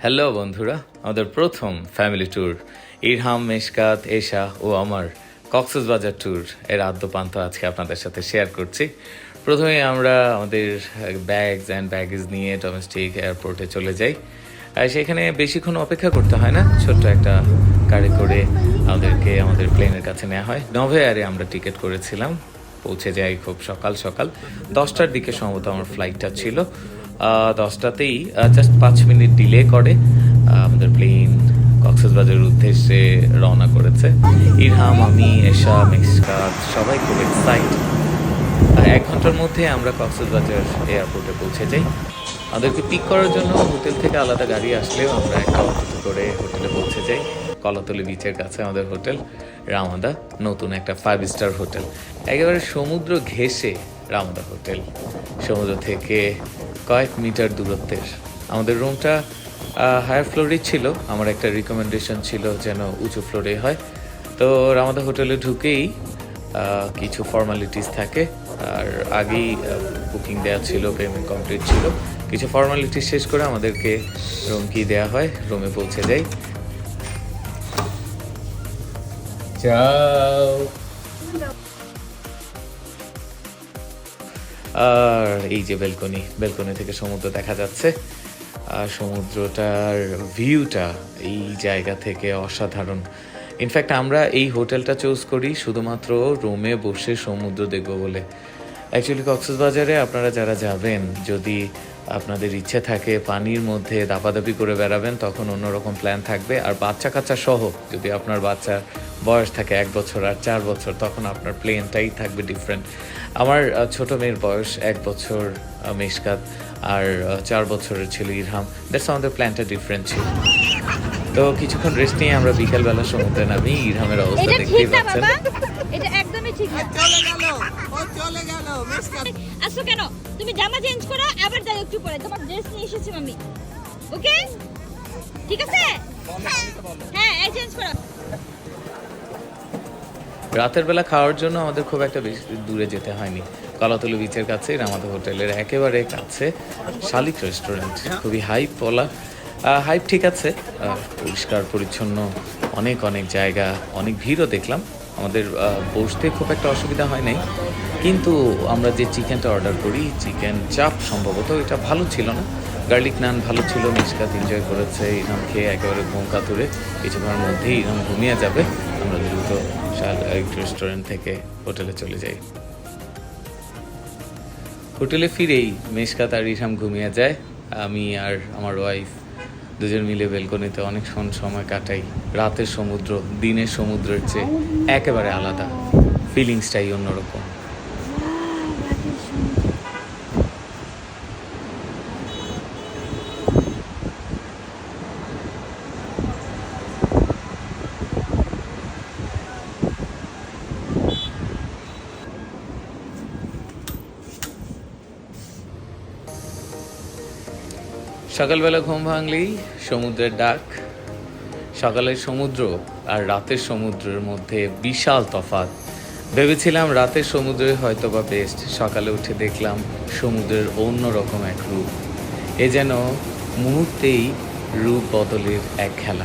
Hello বন্ধুরা। আমাদের প্রথম ফ্যামিলি ট্যুর ইরহাম, মেশকাত, এশা ও আমার কক্সবাজার ট্যুর এর আদ্যপান্ত আজকে আপনাদের সাথে শেয়ার করছি। প্রথমে আমরা আমাদের ব্যাগস অ্যান্ড ব্যাগেজ নিয়ে ডোমেস্টিক এয়ারপোর্টে চলে যাই। আর সেখানে বেশিক্ষণ অপেক্ষা করতে হয় না। ছোট্ট একটা গাড়ি করে আমাদেরকে, আমাদের প্লেনের কাছে নেওয়া হয়। নভে এয়ারে আমরা টিকিট করেছিলাম। পৌঁছে যাই খুব সকাল সকাল। দশটার দিকে সম্ভবত আমার ফ্লাইটটা ছিল। দশটাতেই জাস্ট পাঁচ মিনিট ডিলে করে। আমাদের প্লেন কক্সবাজারের উদ্দেশ্যে রওনা করেছে। ইরহাম, আমি, এশা মেক্সকাত সবাই খুব এক্সাইট এক ঘণ্টার মধ্যে আমরা কক্সবাজার এয়ারপোর্টে পৌঁছে যাই। আমাদেরকে পিক করার জন্য হোটেল থেকে আলাদা গাড়ি আসলেও আমরা একটা অটোতে করে হোটেলে পৌঁছে যাই। কলাতলি বিচের কাছে আমাদের হোটেল রামাদা, নতুন একটা ফাইভ স্টার হোটেল একেবারে সমুদ্র ঘেঁষে রামাদা হোটেল সমুদ্র থেকে কয়েক মিটার দূরত্বের। আমাদের রুমটা হায়ার ফ্লোরে ছিল। আমার একটা রিকমেন্ডেশন ছিল যেন উঁচু ফ্লোরে হয়। তো আমাদের হোটেলে ঢুকেই কিছু ফর্মালিটিস থাকে। আর আগেই বুকিং দেওয়া ছিল পেমেন্ট কমপ্লিট ছিল। কিছু ফর্মালিটিস শেষ করে আমাদেরকে রুম কি দেওয়া হয় রুমে পৌঁছে যাই। যাও। আর এই যে বেলকনি বেলকনি থেকে সমুদ্র দেখা যাচ্ছে। আর সমুদ্রটার ভিউটা এই জায়গা থেকে অসাধারণ। ইনফ্যাক্ট আমরা এই হোটেলটা চুজ করি শুধুমাত্র রুমে বসে সমুদ্র দেখব বলে। অ্যাকচুয়ালি কক্সবাজারে আপনারা যারা যাবেন, যদি আপনাদের ইচ্ছে থাকে পানির মধ্যে দাপাদাপি করে বেড়াবেন, তখন অন্যরকম প্ল্যান থাকবে। আর বাচ্চা কাচ্চা সহ, যদি আপনার বাচ্চার বয়স থাকে এক বছর আর চার বছর তখন আপনার প্লেনটাই থাকবে ডিফারেন্ট আমার ছোট মেয়ের বয়স এক বছর আহ, মেশকাত আর চার বছরের ছিল ইরহাম। দ্যাটস আমাদের প্ল্যানটা ডিফারেন্ট ছিল। তো কিছুক্ষণ রেস্ট নিয়ে আমরা বিকেলবেলা সমুদ্রে নামি ইরহামের অবস্থা এটা দেখতেই পাচ্ছেন। এটা একদমই ঠিক না। চলে গেল ও চলে গেল মিসকাত আসো কেন? তুমি জামা চেঞ্জ করো আবার যাও একটু পরে। তোমার ড্রেস নিয়ে এসেছি আমি ওকে ঠিক আছে? হ্যাঁ এই চেঞ্জ করো। রাতের বেলা খাওয়ার জন্য আমাদের খুব একটা বেশি দূরে যেতে হয়নি। কলাতলি বিচের কাছে আমাদের হোটেলের একেবারে কাছে, শালিক রেস্টুরেন্ট খুবই হাইপ বলা। হাইপ ঠিক আছে পরিষ্কার, পরিচ্ছন্ন, অনেক অনেক জায়গা, অনেক ভিড়ও দেখলাম। আমাদের বসতে খুব একটা অসুবিধা হয় নাই। কিন্তু আমরা যে চিকেনটা অর্ডার করি, চিকেন চাপ সম্ভবত এটা ভালো ছিল না। গার্লিক নান ভালো ছিল মিসকাত এনজয় করেছে ইরাম খেয়ে একেবারে ঘুম কাতুরে কিছুক্ষণের মধ্যেই ইরাম ঘুমিয়ে যাবে। আমরা দ্রুত রেস্টুরেন্ট থেকে হোটেলে চলে যাই। হোটেলে ফিরেই মেশকাত আর ইসাম ঘুমিয়ে যায়। আমি আর আমার ওয়াইফ দুজন মিলে বেলকনিতে অনেকক্ষণ সময় কাটাই। রাতের সমুদ্র, দিনের সমুদ্রের চেয়ে একেবারে আলাদা। ফিলিংসটাই অন্যরকম। সকালবেলা ঘুম ভাঙলেই সমুদ্রের ডাক। সকালের সমুদ্র আর রাতের সমুদ্রের মধ্যে বিশাল তফাৎ। ভেবেছিলাম রাতের সমুদ্রে হয়তো বা বেস্ট সকালে উঠে দেখলাম সমুদ্রের অন্য রকম এক রূপ। এ যেন মুহূর্তেই রূপ বদলের এক খেলা।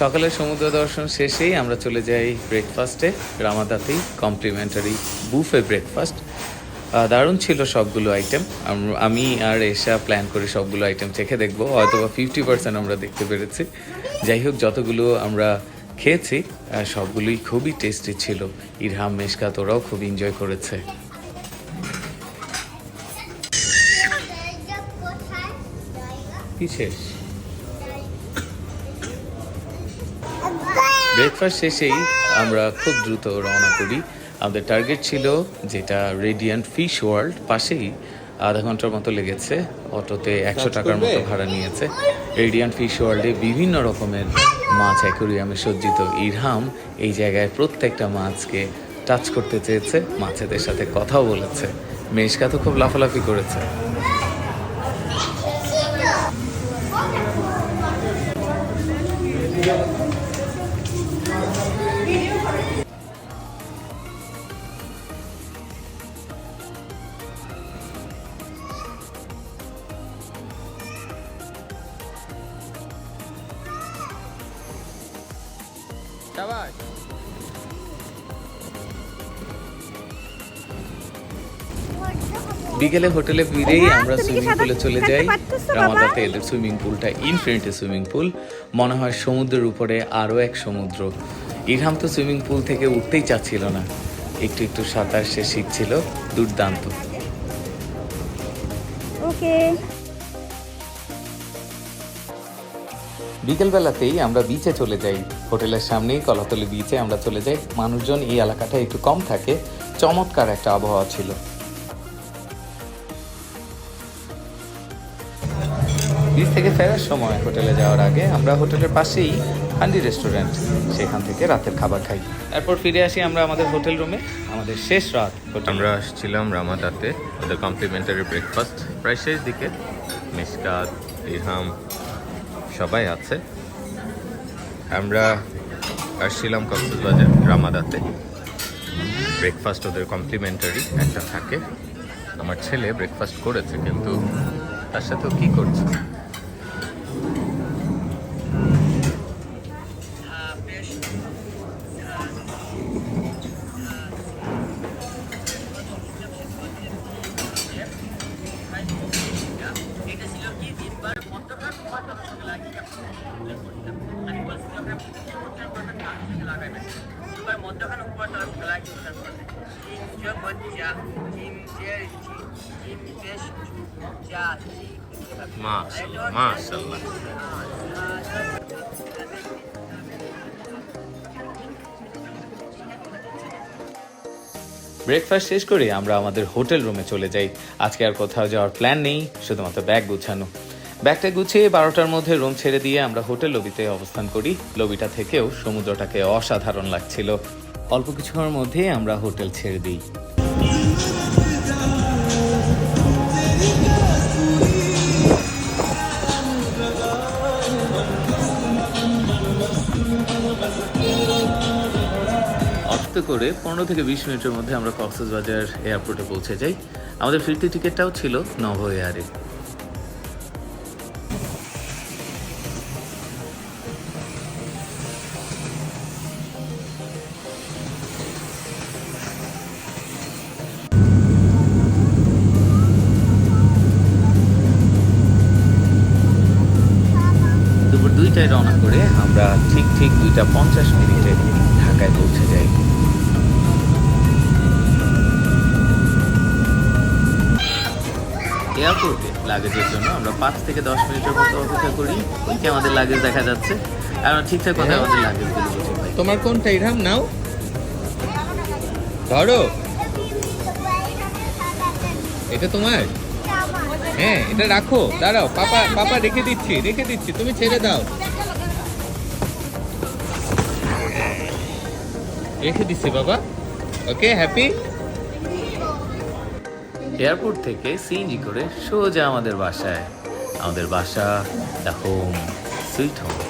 সকালের সমুদ্র দর্শন শেষেই আমরা চলে যাই ব্রেকফাস্টে রামাদাতেই কমপ্লিমেন্টারি বুফে ব্রেকফাস্ট দারুণ ছিল সবগুলো আইটেম আমি আর এসা প্ল্যান করে সবগুলো আইটেম চেখে দেখব। হয়তো বা ফিফটি পার্সেন্ট আমরা দেখতে পেরেছি। যাই হোক যতগুলো আমরা খেয়েছি সবগুলোই খুবই টেস্টি ছিল। ইরহাম মেশকাত ওরাও খুব এনজয় করেছে। কি ব্রেকফাস্ট শেষেই আমরা খুব দ্রুত রওনা করি। আমাদের টার্গেট ছিল যেটা রেডিয়ান্ট ফিশ ওয়ার্ল্ড পাশেই আধা ঘণ্টার মতো লেগেছে। অটোতে একশো টাকার মতো ভাড়া নিয়েছে। রেডিয়ান্ট ফিশ ওয়ার্ল্ডে বিভিন্ন রকমের মাছ অ্যাকোরিয়ামে সজ্জিত ইরহাম এই জায়গায় প্রত্যেকটা মাছকে টাচ করতে চেয়েছে। মাছেদের সাথে কথাও বলেছে। মেশকা তো খুব লাফালাফি করেছে। বিকেলে হোটেলে ফিরেই আমরা সুইমিং পুলে চলে যাই। রামাদাতে এদের সুইমিং পুলটা ইনফিনিটি সুইমিং পুল। মনে হয় সমুদ্রের উপরে আরও এক সমুদ্র। ইরহাম তো সুইমিং পুল থেকে উঠতেই চাচ্ছিল না। একটু একটু সাঁতার সে শিখছিল। দুর্দান্ত। ওকে। বিকেলবেলাতেই আমরা বিচে চলে যাই। হোটেলের সামনেই কলাতলি বিচে আমরা চলে যাই। মানুষজন এই এলাকাটা একটু কম থাকে। চমৎকার একটা আবহাওয়া ছিল। বিচ থেকে ফেরার সময় হোটেলে যাওয়ার আগে আমরা হোটেলের পাশেই হান্ডি রেস্টুরেন্ট, সেখান থেকে রাতের খাবার খাই। এরপর ফিরে আসি আমরা আমাদের হোটেল রুমে, আমাদের শেষ রাত আমরা আসছিলাম রামাদাতে ওদের কমপ্লিমেন্টারি ব্রেকফাস্ট প্রায় শেষ দিকে। মিসকাত ইহাম সবাই আছে। আমরা আসছিলাম কক্সবাজার রামাদাতে। ব্রেকফাস্ট ওদের কমপ্লিমেন্টারি একটা থাকে। আমার ছেলে ব্রেকফাস্ট করেছে, কিন্তু তার সাথেও কী করছে? মাশাল্লাহ মাশাল্লাহ ব্রেকফাস্ট শেষ করে আমরা আমাদের হোটেল রুমে চলে যাই। আজকে আর কোথাও যাওয়ার প্ল্যান নেই শুধুমাত্র ব্যাগ গুছানো। ব্যাগটা গুছিয়ে বারোটার মধ্যে রুম ছেড়ে দিয়ে আমরা হোটেল লবিতে অবস্থান করি। লবিটা থেকেও সমুদ্রটাকে অসাধারণ লাগছিল। অল্প কিছুক্ষণের মধ্যেই আমরা হোটেল ছেড়ে দিই। অস্ত করে পনেরো থেকে বিশ মিনিটের মধ্যে আমরা কক্সবাজার এয়ারপোর্টে পৌঁছে যাই। আমাদের ফিরতি টিকিটটাও ছিল নভ এয়ারে দুইটায় রওনা করে আমরা ঠিক ঠিক দুইটা পঞ্চাশ মিনিটে ঢাকায় পৌঁছে যাই। এয়ারপোর্টে লাগেজের জন্য আমরা পাঁচ থেকে দশ মিনিটের মতো অপেক্ষা করি। ওইকে আমাদের লাগেজ দেখা যাচ্ছে। আর আমরা ঠিকঠাক কথা আমাদের লাগেজগুলো বুঝে পাই তোমার কোনটা ইরহাম? নাও। ধরো। এটা তোমার? হ্যাঁ এটা রাখো। দাঁড়াও, পাপা পাপা রেখে দিচ্ছি রেখে দিচ্ছি, তুমি ছেড়ে দাও। রেখে দিচ্ছি, বাবা। Okay, happy? এয়ারপোর্ট থেকে সিএনজি করে সোজা আমাদের বাসায়। আমাদের বাসা, দ্য হোম, সুইট হোম।